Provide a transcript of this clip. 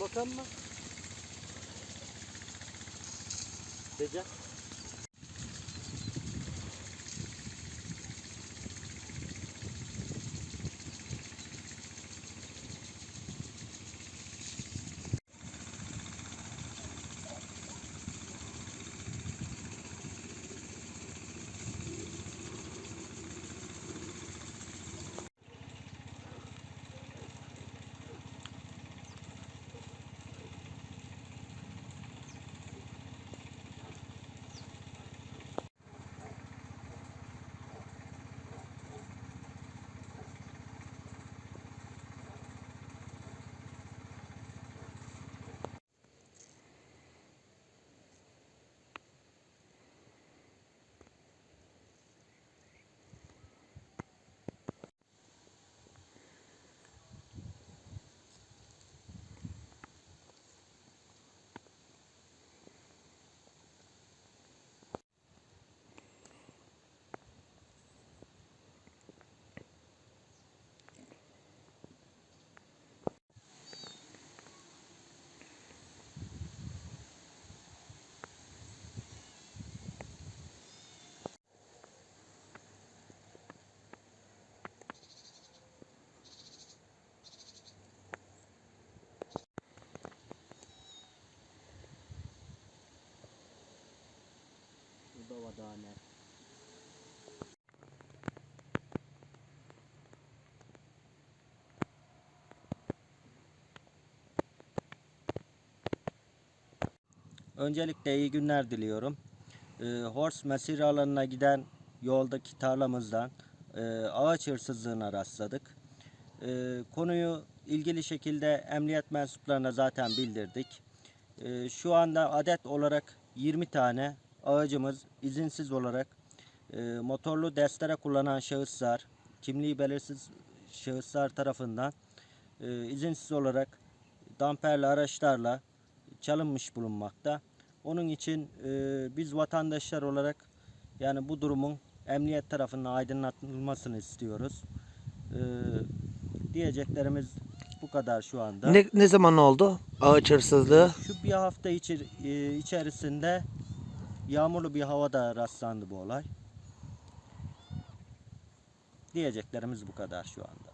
Adam mı? Gece. Öncelikle iyi günler diliyorum. Ee, Horse mesire alanına giden yoldaki tarlamızdan e, ağaç hırsızlığına rastladık. Ee, konuyu ilgili şekilde emniyet mensuplarına zaten bildirdik. Ee, şu anda adet olarak 20 tane ağacımız izinsiz olarak e, motorlu destere kullanan şahıslar, kimliği belirsiz şahıslar tarafından e, izinsiz olarak damperli araçlarla çalınmış bulunmakta. Onun için e, biz vatandaşlar olarak yani bu durumun emniyet tarafından aydınlatılmasını istiyoruz. E, diyeceklerimiz bu kadar şu anda. Ne, ne zaman oldu ağaç hırsızlığı? Şu bir hafta içi- e, içerisinde yağmurlu bir havada rastlandı bu olay. Diyeceklerimiz bu kadar şu anda.